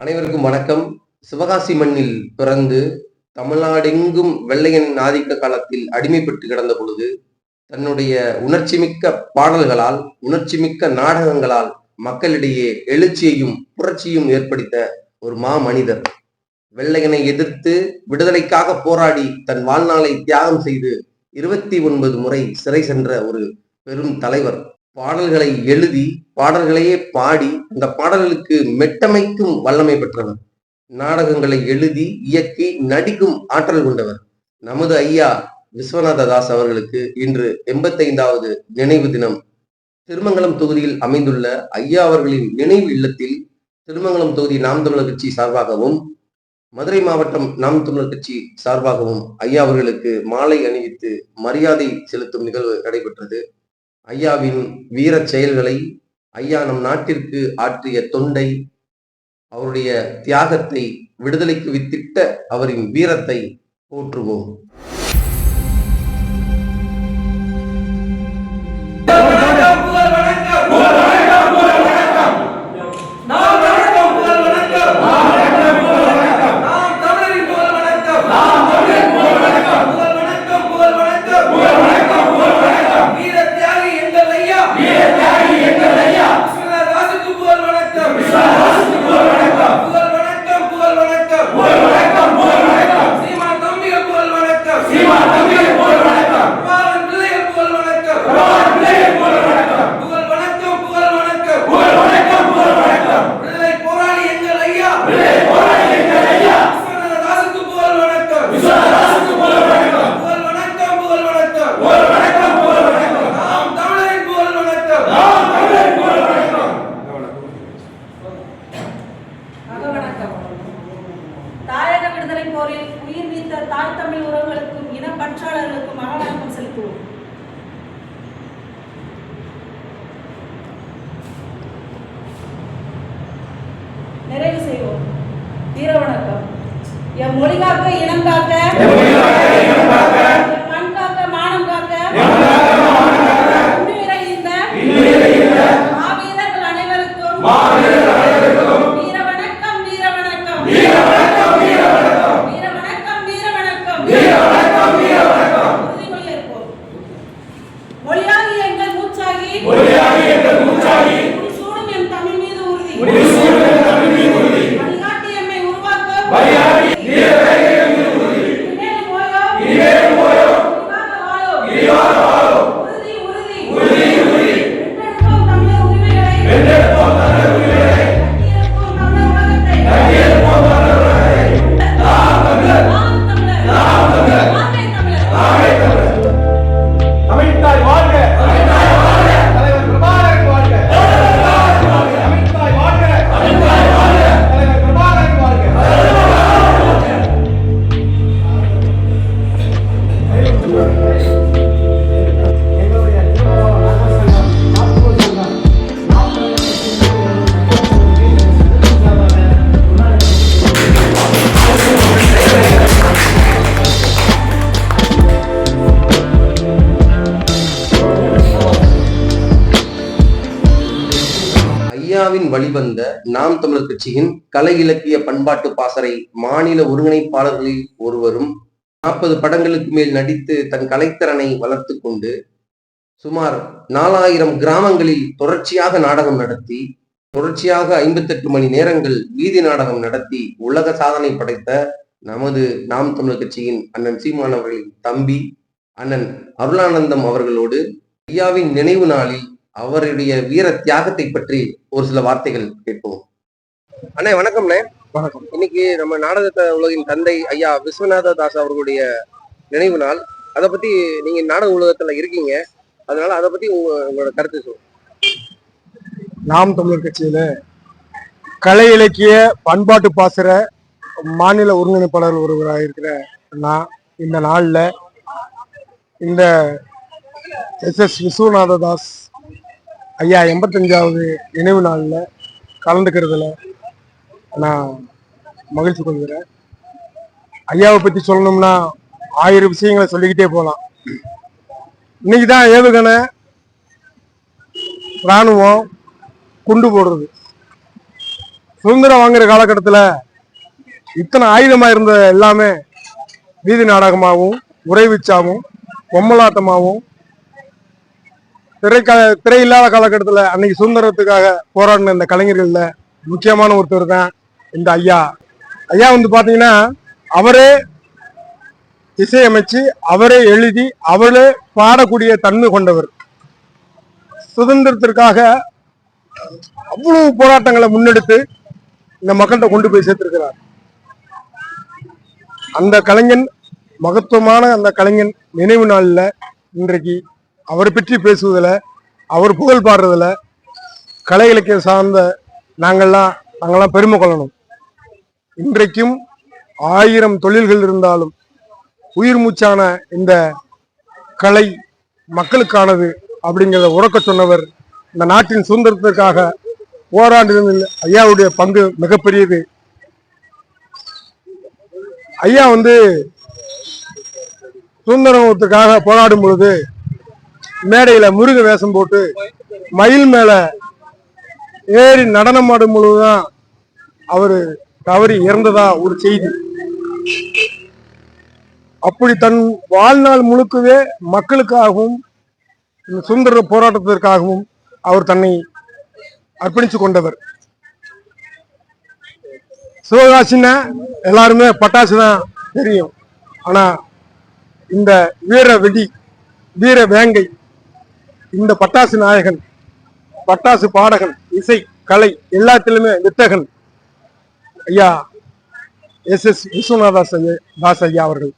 அனைவருக்கும் வணக்கம். சிவகாசி மண்ணில் பிறந்து தமிழ்நாடெங்கும் வெள்ளையன் ஆதிக்க காலத்தில் அடிமைப்பட்டு கிடந்த பொழுது தன்னுடைய உணர்ச்சிமிக்க பாடல்களால் உணர்ச்சிமிக்க நாடகங்களால் மக்களிடையே எழுச்சியையும் புரட்சியும் ஏற்படுத்த ஒரு மா மனிதர் வெள்ளையனை எதிர்த்து விடுதலைக்காக போராடி தன் வாழ்நாளை தியாகம் செய்து இருபத்தி ஒன்பது முறை சிறை சென்ற ஒரு பெரும் தலைவர். பாடல்களை எழுதி பாடல்களையே பாடி அந்த பாடல்களுக்கு மெட்டமைக்கும் வல்லமை பெற்றவர். நாடகங்களை எழுதி இயக்கி நடிக்கும் ஆற்றல் கொண்டவர். நமது ஐயா விஸ்வநாத தாஸ் அவர்களுக்கு இன்று எண்பத்தைந்தாவது நினைவு தினம். திருமங்கலம் தொகுதியில் அமைந்துள்ள ஐயா அவர்களின் நினைவு இல்லத்தில் திருமங்கலம் தொகுதி நாம் தமிழர் கட்சி சார்பாகவும் மதுரை மாவட்டம் நாம் தமிழர் கட்சி சார்பாகவும் ஐயா அவர்களுக்கு மாலை அணிவித்து மரியாதை செலுத்தும் நிகழ்வு நடைபெற்றது. ஐயாவின் வீரச் செயல்களை ஐயா நம் நாட்டிற்கு ஆற்றிய தொண்டை அவருடைய தியாகத்தை விடுதலைக்கு வித்திட்ட அவரின் வீரத்தை போற்றுவோம். வீரவணக்கம் என் மொழிகாக்க இனம் காக்க ஐயாவின் வழிவந்த நாம் தமிழர் கட்சியின் கலை இலக்கிய பண்பாட்டு பாசறை மாநில ஒருங்கிணைப்பாளர்களில் ஒருவரும் நாற்பது படங்களுக்கு மேல் நடித்து தன் கலைத்திறனை வளர்த்து கொண்டு சுமார் நாலாயிரம் கிராமங்களில் தொடர்ச்சியாக நாடகம் நடத்தி தொடர்ச்சியாக ஐம்பத்தெட்டு மணி நேரங்கள் வீதி நாடகம் நடத்தி உலக சாதனை படைத்த நமது நாம் தமிழர் கட்சியின் அண்ணன் சீமான் அவர்களின் தம்பி அண்ணன் அருளானந்தம் அவர்களோடு ஐயாவின் நினைவு நாளில் அவருடைய வீர தியாகத்தை பற்றி ஒரு சில வார்த்தைகள் கேட்போம். அண்ணே வணக்கம்ண்ணே. வணக்கம். இன்னைக்கு நம்ம நாடகத்த உலகின் தந்தை ஐயா விஸ்வநாத தாஸ் அவர்களுடைய நினைவு நாள். அதை பத்தி நீங்க நாடக உலகத்துல இருக்கீங்க. அதனால அதை பத்தி உங்க உங்களோட கருத்து சொல்லுங்க. நாம் தமிழர் கட்சியில கலை இலக்கிய பண்பாட்டு பாசற மாநில ஒருங்கிணைப்பாளர் ஒருவராக இருக்கிற நான் இந்த நாளில் இந்த எஸ் எஸ் விஸ்வநாத தாஸ் ஐயா எண்பத்தஞ்சாவது நினைவு நாளில் கலந்துக்கிறதுல நான் மகிழ்ச்சி கொள்கிறேன். ஐயாவை பற்றி சொல்லணும்னா ஆயிரம் விஷயங்களை சொல்லிக்கிட்டே போகலாம் இன்னைக்கு தான் ஏவுகணை ராணுவம் குண்டு போடுறது. சுதந்திரம் வாங்குற காலகட்டத்தில் இத்தனை ஆயுதமாக இருந்த எல்லாமே வீதி நாடகமாகவும் உறைவிச்சாகவும் பொம்மலாட்டமாகவும் திரை திரை இல்லாத காலகட்டத்தில் அன்னைக்கு சுதந்திரத்துக்காக போராடின இந்த கலைஞர்கள்ல முக்கியமான ஒருத்தர் தான் இந்த ஐயா. ஐயா வந்து பாத்தீங்கன்னா அவரே இசையமைச்சு அவரே எழுதி அவரே பாடக்கூடிய தன்மை கொண்டவர். சுதந்திரத்திற்காக அவ்வளவு போராட்டங்களை முன்னெடுத்து இந்த மக்கள்கிட்ட கொண்டு போய் சேர்த்திருக்கிறார். அந்த கலைஞன் மகத்துவமான அந்த கலைஞன் நினைவு நாளில் இன்றைக்கு அவரை பற்றி பேசுவதில் அவர் புகழ் பாடுறதில் கலை இலக்கியம் சார்ந்த நாங்கள்லாம் நாங்கள்லாம் பெருமை கொள்ளணும். இன்றைக்கும் ஆயிரம் தொழில்கள் இருந்தாலும் உயிர் மூச்சான இந்த கலை மக்களுக்கானது அப்படிங்கிறத உறக்க சொன்னவர் இந்த நாட்டின் சுதந்திரத்திற்காக போராடுவதில் ஐயாவுடைய பங்கு மிகப்பெரியது. ஐயா வந்து சுதந்திரத்துக்காக போராடும் பொழுது மேடையில முருக வேஷம் போட்டு மயில் மேல ஏறி நடனமாடும் பொழுதுதான் அவரு தவறி இறந்ததா ஒரு செய்தி. அப்படி தன் வாழ்நாள் முழுக்கவே மக்களுக்காகவும் சுதந்திர போராட்டத்திற்காகவும் அவர் தன்னை அர்ப்பணிச்சு கொண்டவர். சிவகாசின்னா எல்லாருமே பட்டாசு தான் தெரியும். ஆனா இந்த வீர வெடி வீர வேங்கை இந்த பட்டாசு நாயகன் பட்டாசு பாடகன் இசை கலை எல்லாத்திலுமே வித்தகன். ஐயா எஸ் எஸ் விஸ்வநாதாஸ் ஐயா தாஸ் ஐயா அவர்கள்.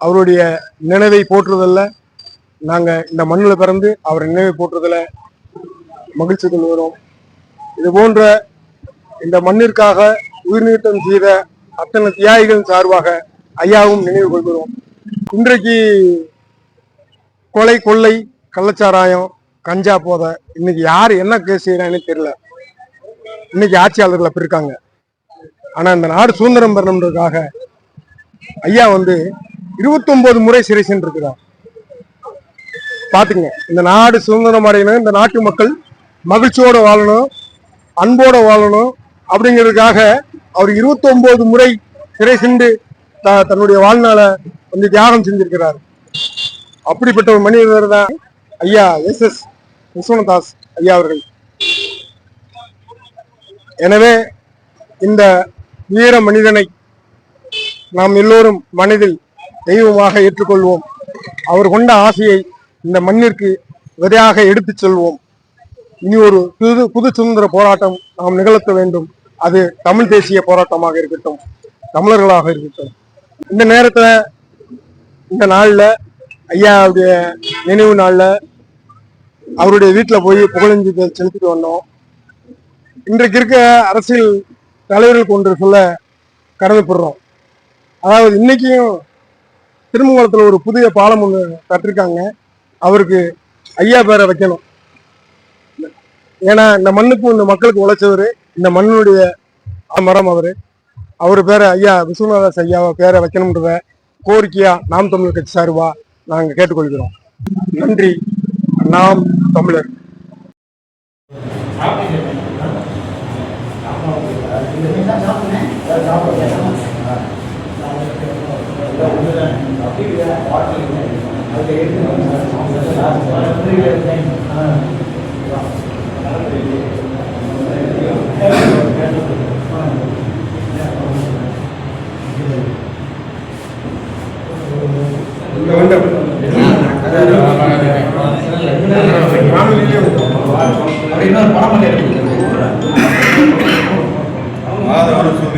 அவருடைய நினைவை போற்றுதல்ல. நாங்கள் இந்த மண்ணில் பிறந்து அவர் நினைவை போற்றுதல மகிழ்ச்சி கொள்கிறோம். இது போன்ற இந்த மண்ணிற்காக உயிர்நீட்டம் செய்த அத்தனை தியாகிகள் சார்பாக ஐயாவும் நினைவு கொள்கிறோம். இன்றைக்கு கொலை கொள்ளை கள்ளச்சாராயம் கஞ்சா போதை இன்னைக்கு யார் என்ன கேஸ் செய்யறான்னு தெரியல. இன்னைக்கு ஆட்சியாளர்கள் அப்படி இருக்காங்க. ஆனா இந்த நாடு சுதந்திரம் பெறணுன்றதுக்காக ஐயா வந்து 29 முறை சிறை சென்றிருக்கிறார். பாத்துங்க இந்த நாடு சுதந்திரம் அடையணும் இந்த நாட்டு மக்கள் மகிழ்ச்சியோட வாழணும் அன்போட வாழணும் அப்படிங்கிறதுக்காக அவர் 29 முறை சிறை சென்று த- தன்னுடைய வாழ்நாளை வந்து தியாகம் செஞ்சிருக்கிறார். அப்படிப்பட்ட ஒரு மனிதர் தான் ஐயா எஸ் எஸ். விஸ்வநாதாஸ் ஐயா அவர்கள். எனவே இந்த வீர மனிதனை நாம் எல்லோரும் மனதில் தெய்வமாக ஏற்றுக்கொள்வோம். அவர் கொண்ட ஆசையை இந்த மண்ணிற்கு விதையாக எடுத்துச் செல்வோம். இனி ஒரு புது புது சுதந்திர போராட்டம் நாம் நிகழ்த்த வேண்டும். அது தமிழ் தேசிய போராட்டமாக இருக்கட்டும் தமிழர்களாக இருக்கட்டும். இந்த நேரத்துல இந்த நாள்ல ஐயா அவருடைய நினைவு நாளில் அவருடைய வீட்டில் போய் புகழஞ்சு செலுத்திட்டு வந்தோம். இன்றைக்கு இருக்க அரசியல் தலைவர்களுக்கு ஒன்று சொல்ல கடமைப்படுறோம் அதாவது இன்னைக்கும் திருமங்கலத்தில் ஒரு புதிய பாலம் ஒன்று கட்டிருக்காங்க. அவருக்கு ஐயா பேரை வைக்கணும். ஏன்னா இந்த மண்ணுக்கும் இந்த மக்களுக்கு உழைச்சவர் இந்த மண்ணுடைய மரம் அவர். அவர் பேரை ஐயா விஸ்வநாதாஸ் ஐயாவை பேரை வைக்கணுன்றத கோரிக்கையா நாம் தமிழர் கட்சி சார்பாக நாங்கள் கேட்டுக்கொள்கிறோம். நன்றி. நாம் தமிழர்.